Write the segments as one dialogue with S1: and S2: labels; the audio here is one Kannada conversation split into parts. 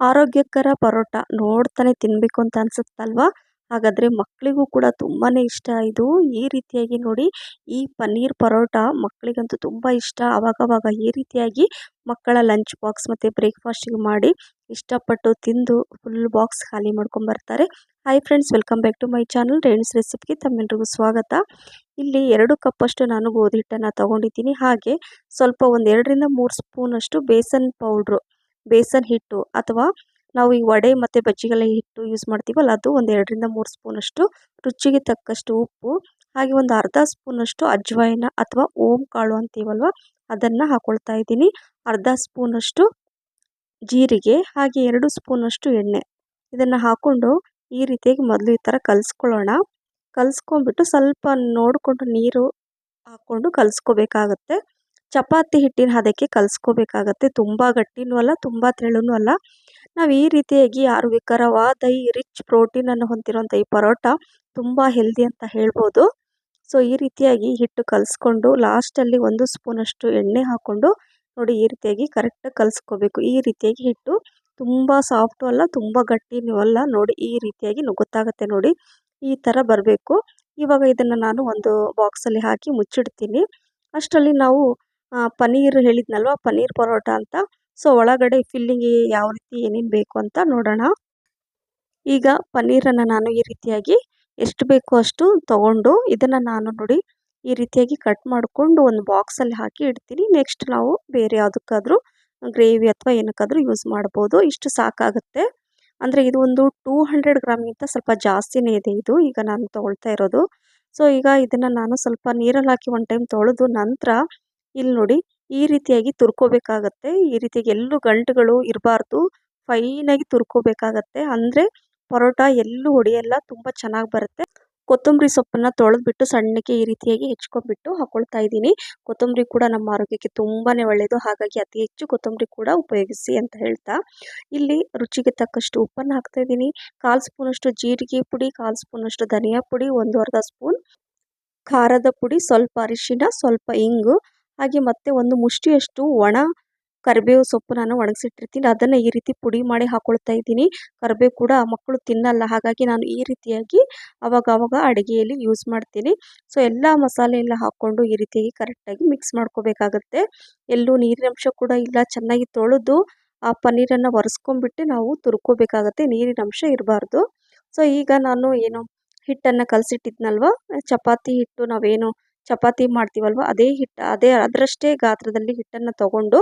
S1: ಆರೋಗ್ಯಕರ ಪರೋಟ ನೋಡ್ತಾನೆ ತಿನ್ನಬೇಕು ಅಂತ ಅನ್ಸುತ್ತಲ್ವಾ? ಹಾಗಾದರೆ ಮಕ್ಕಳಿಗೂ ಕೂಡ ತುಂಬಾ ಇಷ್ಟ ಇದು. ಈ ರೀತಿಯಾಗಿ ನೋಡಿ, ಈ ಪನ್ನೀರ್ ಪರೋಟ ಮಕ್ಕಳಿಗಂತೂ ತುಂಬ ಇಷ್ಟ. ಅವಾಗವಾಗ ಈ ರೀತಿಯಾಗಿ ಮಕ್ಕಳ ಲಂಚ್ ಬಾಕ್ಸ್ ಮತ್ತು ಬ್ರೇಕ್ಫಾಸ್ಟಿಗೆ ಮಾಡಿ ಇಷ್ಟಪಟ್ಟು ತಿಂದು ಫುಲ್ ಬಾಕ್ಸ್ ಖಾಲಿ ಮಾಡ್ಕೊಂಬರ್ತಾರೆ hi friends welcome back to my channel ರೇಣ್ಸ್ ರೆಸಿಪಿಗೆ ತಮ್ಮೆಲ್ಲರಿಗೂ ಸ್ವಾಗತ. ಇಲ್ಲಿ ಎರಡು ಕಪ್ಪಷ್ಟು ನಾನು ಗೋಧಿ ಹಿಟ್ಟನ್ನು ತಗೊಂಡಿದ್ದೀನಿ. ಹಾಗೆ ಸ್ವಲ್ಪ ಒಂದೆರಡರಿಂದ ಮೂರು ಸ್ಪೂನಷ್ಟು ಬೇಸನ್ ಪೌಡ್ರು. ಬೇಸನ್ ಹಿಟ್ಟು ಅಥವಾ ನಾವು ಈ ವಡೆ ಮತ್ತು ಬಜ್ಜಿಗೆಲ್ಲ ಹಿಟ್ಟು ಯೂಸ್ ಮಾಡ್ತೀವಲ್ಲ, ಅದು ಒಂದು ಎರಡರಿಂದ ಮೂರು ಸ್ಪೂನಷ್ಟು ರುಚಿಗೆ ತಕ್ಕಷ್ಟು ಉಪ್ಪು, ಹಾಗೆ ಒಂದು ಅರ್ಧ ಸ್ಪೂನಷ್ಟು ಅಜ್ವಾಯಿನ ಅಥವಾ ಓಂ ಕಾಳು ಅಂತೀವಲ್ವ, ಅದನ್ನು ಹಾಕ್ಕೊಳ್ತಾ ಇದ್ದೀನಿ. ಅರ್ಧ ಸ್ಪೂನಷ್ಟು ಜೀರಿಗೆ, ಹಾಗೆ ಎರಡು ಸ್ಪೂನಷ್ಟು ಎಣ್ಣೆ. ಇದನ್ನು ಹಾಕ್ಕೊಂಡು ಈ ರೀತಿಯಾಗಿ ಮೊದಲು ಈ ಥರ ಕಲಿಸ್ಕೊಳ್ಳೋಣ. ಕಲಸ್ಕೊಂಡ್ಬಿಟ್ಟು ಸ್ವಲ್ಪ ನೋಡಿಕೊಂಡು ನೀರು ಹಾಕ್ಕೊಂಡು ಕಲಿಸ್ಕೋಬೇಕಾಗತ್ತೆ. ಚಪಾತಿ ಹಿಟ್ಟಿನ ಹದಕ್ಕೆ ಕಲಿಸ್ಕೋಬೇಕಾಗತ್ತೆ. ತುಂಬ ಗಟ್ಟಿನೂ ಅಲ್ಲ, ತುಂಬ ತೆಳುನೂ ಅಲ್ಲ. ನಾವು ಈ ರೀತಿಯಾಗಿ ಆರೋಗ್ಯಕರವಾದ ಈ ರಿಚ್ ಪ್ರೋಟೀನನ್ನು ಹೊಂದಿರುವಂಥ ಈ ಪರೋಟ ತುಂಬ ಹೆಲ್ದಿ ಅಂತ ಹೇಳ್ಬೋದು. ಸೊ ಈ ರೀತಿಯಾಗಿ ಹಿಟ್ಟು ಕಲಿಸ್ಕೊಂಡು ಲಾಸ್ಟಲ್ಲಿ ಒಂದು ಸ್ಪೂನಷ್ಟು ಎಣ್ಣೆ ಹಾಕ್ಕೊಂಡು ನೋಡಿ ಈ ರೀತಿಯಾಗಿ ಕರೆಕ್ಟಾಗಿ ಕಲಿಸ್ಕೋಬೇಕು. ಈ ರೀತಿಯಾಗಿ ಹಿಟ್ಟು ತುಂಬ ಸಾಫ್ಟು ಅಲ್ಲ, ತುಂಬ ಗಟ್ಟಿನೂ ಅಲ್ಲ. ನೋಡಿ ಈ ರೀತಿಯಾಗಿ ಗೊತ್ತಾಗುತ್ತೆ ನೋಡಿ. ಈ ಥರ ಬರಬೇಕು. ಇವಾಗ ಇದನ್ನು ನಾನು ಒಂದು ಬಾಕ್ಸಲ್ಲಿ ಹಾಕಿ ಮುಚ್ಚಿಡ್ತೀನಿ. ಅಷ್ಟರಲ್ಲಿ ನಾವು ಪನ್ನೀರ್ ಹೇಳಿದ್ನಲ್ವ? ಪನ್ನೀರ್ ಪರೋಟ ಅಂತ. ಸೊ ಒಳಗಡೆ ಫಿಲ್ಲಿಂಗ್ ಯಾವ ರೀತಿ ಏನೇನು ಬೇಕು ಅಂತ ನೋಡೋಣ. ಈಗ ಪನ್ನೀರನ್ನು ನಾನು ಈ ರೀತಿಯಾಗಿ ಎಷ್ಟು ಬೇಕೋ ಅಷ್ಟು ತಗೊಂಡು ಇದನ್ನು ನಾನು ನೋಡಿ ಈ ರೀತಿಯಾಗಿ ಕಟ್ ಮಾಡಿಕೊಂಡು ಒಂದು ಬಾಕ್ಸಲ್ಲಿ ಹಾಕಿ ಇಡ್ತೀನಿ. ನೆಕ್ಸ್ಟ್ ನಾವು ಬೇರೆ ಯಾವುದಕ್ಕಾದರೂ ಗ್ರೇವಿ ಅಥವಾ ಏನಕ್ಕಾದರೂ ಯೂಸ್ ಮಾಡ್ಬೋದು. ಇಷ್ಟು ಸಾಕಾಗುತ್ತೆ. ಅಂದರೆ ಇದು ಒಂದು ಟೂ ಹಂಡ್ರೆಡ್ ಗ್ರಾಮ್ಗಿಂತ ಸ್ವಲ್ಪ ಜಾಸ್ತಿನೇ ಇದೆ ಇದು. ಈಗ ನಾನು ತೊಗೊಳ್ತಾ ಇರೋದು. ಸೊ ಈಗ ಇದನ್ನು ನಾನು ಸ್ವಲ್ಪ ನೀರಲ್ಲಿ ಹಾಕಿ ಒನ್ ಟೈಮ್ ತೊಳೆದು ನಂತರ ಇಲ್ಲಿ ನೋಡಿ ಈ ರೀತಿಯಾಗಿ ತುರ್ಕೋಬೇಕಾಗತ್ತೆ. ಈ ರೀತಿಯಾಗಿ ಎಲ್ಲೂ ಗಂಟುಗಳು ಇರಬಾರ್ದು. ಫೈನಾಗಿ ತುರ್ಕೋಬೇಕಾಗತ್ತೆ. ಅಂದರೆ ಪರೋಟ ಎಲ್ಲೂ ಹೊಡೆಯಲ್ಲ, ತುಂಬ ಚೆನ್ನಾಗಿ ಬರುತ್ತೆ. ಕೊತ್ತಂಬರಿ ಸೊಪ್ಪನ್ನು ತೊಳೆದ್ಬಿಟ್ಟು ಸಣ್ಣಕ್ಕೆ ಈ ರೀತಿಯಾಗಿ ಹೆಚ್ಕೊಂಡ್ಬಿಟ್ಟು ಹಾಕೊಳ್ತಾ ಇದ್ದೀನಿ. ಕೊತ್ತಂಬರಿ ಕೂಡ ನಮ್ಮ ಆರೋಗ್ಯಕ್ಕೆ ತುಂಬಾ ಒಳ್ಳೆಯದು ಹಾಗಾಗಿ ಅತಿ ಹೆಚ್ಚು ಕೊತ್ತಂಬರಿ ಕೂಡ ಉಪಯೋಗಿಸಿ ಅಂತ ಹೇಳ್ತಾ. ಇಲ್ಲಿ ರುಚಿಗೆ ತಕ್ಕಷ್ಟು ಉಪ್ಪನ್ನು ಹಾಕ್ತಾ ಇದ್ದೀನಿ. ಕಾಲು ಸ್ಪೂನಷ್ಟು ಜೀರಿಗೆ ಪುಡಿ, ಕಾಲು ಸ್ಪೂನಷ್ಟು ಧನಿಯಾ ಪುಡಿ ಒಂದು ಅರ್ಧ ಸ್ಪೂನ್ ಖಾರದ ಪುಡಿ, ಸ್ವಲ್ಪ ಅರಿಶಿನ ಸ್ವಲ್ಪ ಇಂಗು. ಹಾಗೆ ಮತ್ತೆ ಒಂದು ಮುಷ್ಟಿಯಷ್ಟು ಒಣ ಕರಿಬೇವು ಸೊಪ್ಪು ನಾನು ಒಣಗಿಸಿಟ್ಟಿರ್ತೀನಿ. ಅದನ್ನು ಈ ರೀತಿ ಪುಡಿ ಮಾಡಿ ಹಾಕೊಳ್ತಾ ಇದ್ದೀನಿ. ಕರಿಬೇವು ಕೂಡ ಮಕ್ಕಳು ತಿನ್ನಲ್ಲ. ಹಾಗಾಗಿ ನಾನು ಈ ರೀತಿಯಾಗಿ ಅವಾಗವಾಗ ಅಡುಗೆಯಲ್ಲಿ ಯೂಸ್ ಮಾಡ್ತೀನಿ. ಸೊ ಎಲ್ಲ ಮಸಾಲೆ ಎಲ್ಲ ಹಾಕ್ಕೊಂಡು ಈ ರೀತಿಯಾಗಿ ಕರೆಕ್ಟಾಗಿ ಮಿಕ್ಸ್ ಮಾಡ್ಕೋಬೇಕಾಗತ್ತೆ. ಎಲ್ಲೂ ನೀರಿನಂಶ ಕೂಡ ಇಲ್ಲ. ಚೆನ್ನಾಗಿ ತೊಳೆದು ಆ ಪನ್ನೀರನ್ನು ಒರೆಸ್ಕೊಂಡ್ಬಿಟ್ಟು ನಾವು ತುರ್ಕೋಬೇಕಾಗತ್ತೆ. ನೀರಿನಂಶ ಇರಬಾರ್ದು. ಸೊ ಈಗ ನಾನು ಏನು ಹಿಟ್ಟನ್ನು ಕಲಸಿಟ್ಟಿದ್ನಲ್ವ? ಚಪಾತಿ ಹಿಟ್ಟು ನಾವೇನು ಚಪಾತಿ ಮಾಡ್ತೀವಲ್ವ? ಅದೇ ಹಿಟ್ಟು ಅದೇ ಅದರಷ್ಟೇ ಗಾತ್ರದಲ್ಲಿ ಹಿಟ್ಟನ್ನು ತಗೊಂಡು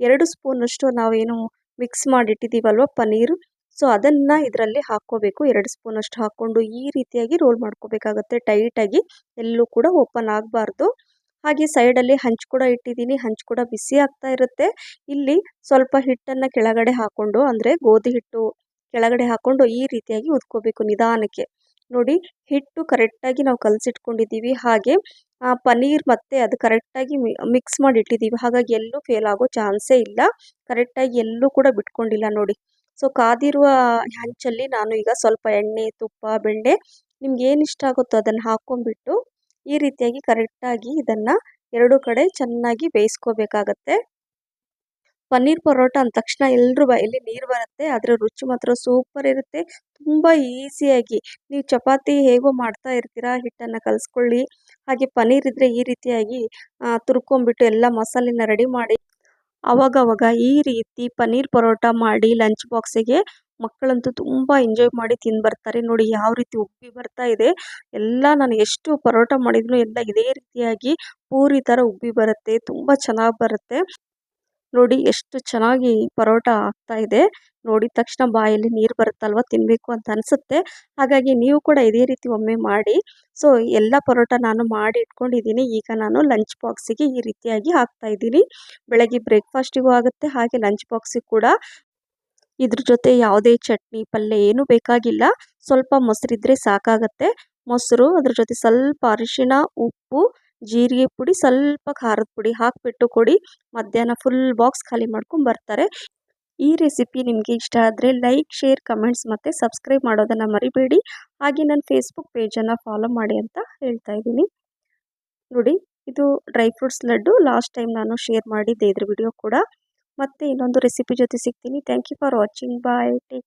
S1: ಎರಡು ಸ್ಪೂನಷ್ಟು ನಾವೇನು ಮಿಕ್ಸ್ ಮಾಡಿಟ್ಟಿದ್ದೀವಲ್ವ ಪನ್ನೀರು ಸೊ ಅದನ್ನು ಇದರಲ್ಲಿ ಹಾಕ್ಕೋಬೇಕು. ಎರಡು ಸ್ಪೂನಷ್ಟು ಹಾಕ್ಕೊಂಡು ಈ ರೀತಿಯಾಗಿ ರೋಲ್ ಮಾಡ್ಕೋಬೇಕಾಗತ್ತೆ. ಟೈಟಾಗಿ ಎಲ್ಲೂ ಕೂಡ ಓಪನ್ ಆಗಬಾರ್ದು. ಹಾಗೆ ಸೈಡಲ್ಲಿ ಹಂಚು ಕೂಡ ಇಟ್ಟಿದ್ದೀನಿ. ಹಂಚು ಕೂಡ ಬಿಸಿ ಆಗ್ತಾ ಇರುತ್ತೆ. ಇಲ್ಲಿ ಸ್ವಲ್ಪ ಹಿಟ್ಟನ್ನು ಕೆಳಗಡೆ ಹಾಕ್ಕೊಂಡು ಅಂದರೆ ಗೋಧಿ ಹಿಟ್ಟು ಕೆಳಗಡೆ ಹಾಕ್ಕೊಂಡು ಈ ರೀತಿಯಾಗಿ ಉದ್ಕೋಬೇಕು ನಿಧಾನಕ್ಕೆ. ನೋಡಿ, ಹಿಟ್ಟು ಕರೆಕ್ಟಾಗಿ ನಾವು ಕಲಸಿಟ್ಕೊಂಡಿದ್ದೀವಿ. ಹಾಗೆ ಪನ್ನೀರ್ ಮತ್ತು ಅದು ಕರೆಕ್ಟಾಗಿ ಮಿಕ್ಸ್ ಮಾಡಿ ಇಟ್ಟಿದ್ದೀವಿ ಹಾಗಾಗಿ ಎಲ್ಲೂ ಫೇಲ್ ಆಗೋ ಚಾನ್ಸೇ ಇಲ್ಲ. ಕರೆಕ್ಟಾಗಿ ಎಲ್ಲೂ ಕೂಡ ಬಿಟ್ಕೊಂಡಿಲ್ಲ ನೋಡಿ. ಸೊ ಕಾದಿರುವ ಹಂಚಲ್ಲಿ ನಾನು ಈಗ ಸ್ವಲ್ಪ ಎಣ್ಣೆ, ತುಪ್ಪ ಬೆಣ್ಣೆ ನಿಮ್ಗೆ ಏನು ಇಷ್ಟ ಆಗುತ್ತೋ ಅದನ್ನು ಹಾಕ್ಕೊಂಡ್ಬಿಟ್ಟು ಈ ರೀತಿಯಾಗಿ ಕರೆಕ್ಟಾಗಿ ಇದನ್ನು ಎರಡು ಕಡೆ ಚೆನ್ನಾಗಿ ಬೇಯಿಸ್ಕೋಬೇಕಾಗತ್ತೆ. ಪನ್ನೀರ್ ಪರೋಟ ಅಂದ ತಕ್ಷಣ ಎಲ್ಲರೂ ಬಾಯಲ್ಲಿ ನೀರು ಬರುತ್ತೆ, ಅದರ ರುಚಿ ಮಾತ್ರ ಸೂಪರ್ ಇರುತ್ತೆ. ತುಂಬ ಈಸಿಯಾಗಿ ನೀವು ಚಪಾತಿ ಹೇಗೋ ಮಾಡ್ತಾ ಇರ್ತೀರಾ, ಹಿಟ್ಟನ್ನು ಕಲಿಸ್ಕೊಳ್ಳಿ. ಹಾಗೆ ಪನ್ನೀರ್ ಇದ್ದರೆ ಈ ರೀತಿಯಾಗಿ ತುರ್ಕೊಂಬಿಟ್ಟು ಎಲ್ಲ ಮಸಾಲೆನ ರೆಡಿ ಮಾಡಿ, ಅವಾಗವಾಗ ಈ ರೀತಿ ಪನ್ನೀರ್ ಪರೋಟ ಮಾಡಿ ಲಂಚ್ ಬಾಕ್ಸಿಗೆ ಮಕ್ಕಳಂತೂ ತುಂಬ ಎಂಜಾಯ್ ಮಾಡಿ ತಿಂದು ಬರ್ತಾರೆ. ನೋಡಿ ಯಾವ ರೀತಿ ಉಬ್ಬಿ ಬರ್ತಾ ಇದೆ. ಎಲ್ಲ ನಾನು ಎಷ್ಟು ಪರೋಟ ಮಾಡಿದ್ರು ಎಲ್ಲ ಇದೇ ರೀತಿಯಾಗಿ ಪೂರಿ ಥರ ಉಬ್ಬಿ ಬರುತ್ತೆ. ತುಂಬ ಚೆನ್ನಾಗಿ ಬರುತ್ತೆ. ನೋಡಿ ಎಷ್ಟು ಚೆನ್ನಾಗಿ ಪರೋಟ ಆಗ್ತಾ ಇದೆ. ನೋಡಿದ ತಕ್ಷಣ ಬಾಯಲ್ಲಿ ನೀರು ಬರುತ್ತಲ್ವ ತಿನ್ನಬೇಕು ಅಂತ ಅನಿಸುತ್ತೆ. ಹಾಗಾಗಿ ನೀವು ಕೂಡ ಇದೇ ರೀತಿ ಒಮ್ಮೆ ಮಾಡಿ. ಸೊ ಎಲ್ಲ ಪರೋಟ ನಾನು ಮಾಡಿ ಇಟ್ಕೊಂಡಿದ್ದೀನಿ. ಈಗ ನಾನು ಲಂಚ್ ಬಾಕ್ಸಿಗೆ ಈ ರೀತಿಯಾಗಿ ಹಾಕ್ತಾ ಇದ್ದೀನಿ. ಬೆಳಗ್ಗೆ ಬ್ರೇಕ್ಫಾಸ್ಟಿಗೂ ಆಗುತ್ತೆ, ಹಾಗೆ ಲಂಚ್ ಬಾಕ್ಸಿಗೆ ಕೂಡ. ಇದ್ರ ಜೊತೆ ಯಾವುದೇ ಚಟ್ನಿ, ಪಲ್ಯ ಏನೂ ಬೇಕಾಗಿಲ್ಲ. ಸ್ವಲ್ಪ ಮೊಸರಿದ್ರೆ ಸಾಕಾಗತ್ತೆ. ಮೊಸರು ಅದ್ರ ಜೊತೆ ಸ್ವಲ್ಪ ಅರಿಶಿಣ, ಉಪ್ಪು ಜೀರಿಗೆ ಪುಡಿ, ಸ್ವಲ್ಪ ಖಾರದ ಪುಡಿ ಹಾಕಿಬಿಟ್ಟು ಕೊಡಿ. ಮಧ್ಯಾಹ್ನ ಫುಲ್ ಬಾಕ್ಸ್ ಖಾಲಿ ಮಾಡ್ಕೊಂಡು ಬರ್ತಾರೆ. ಈ ರೆಸಿಪಿ ನಿಮಗೆ ಇಷ್ಟ ಆದರೆ ಲೈಕ್ ಶೇರ್ ಕಮೆಂಟ್ಸ್ ಮತ್ತು ಸಬ್ಸ್ಕ್ರೈಬ್ ಮಾಡೋದನ್ನು ಮರಿಬೇಡಿ. ಹಾಗೆ ನನ್ನ ಫೇಸ್ಬುಕ್ ಪೇಜನ್ನು ಫಾಲೋ ಮಾಡಿ ಅಂತ ಹೇಳ್ತಾ ಇದ್ದೀನಿ. ನೋಡಿ, ಇದು dry fruits laddu. Last time ನಾನು ಶೇರ್ ಮಾಡಿದ್ದೆ ಇದ್ರ ವಿಡಿಯೋ ಕೂಡ. ಮತ್ತೆ ಇನ್ನೊಂದು ರೆಸಿಪಿ ಜೊತೆ ಸಿಗ್ತೀನಿ. Thank you for watching bye take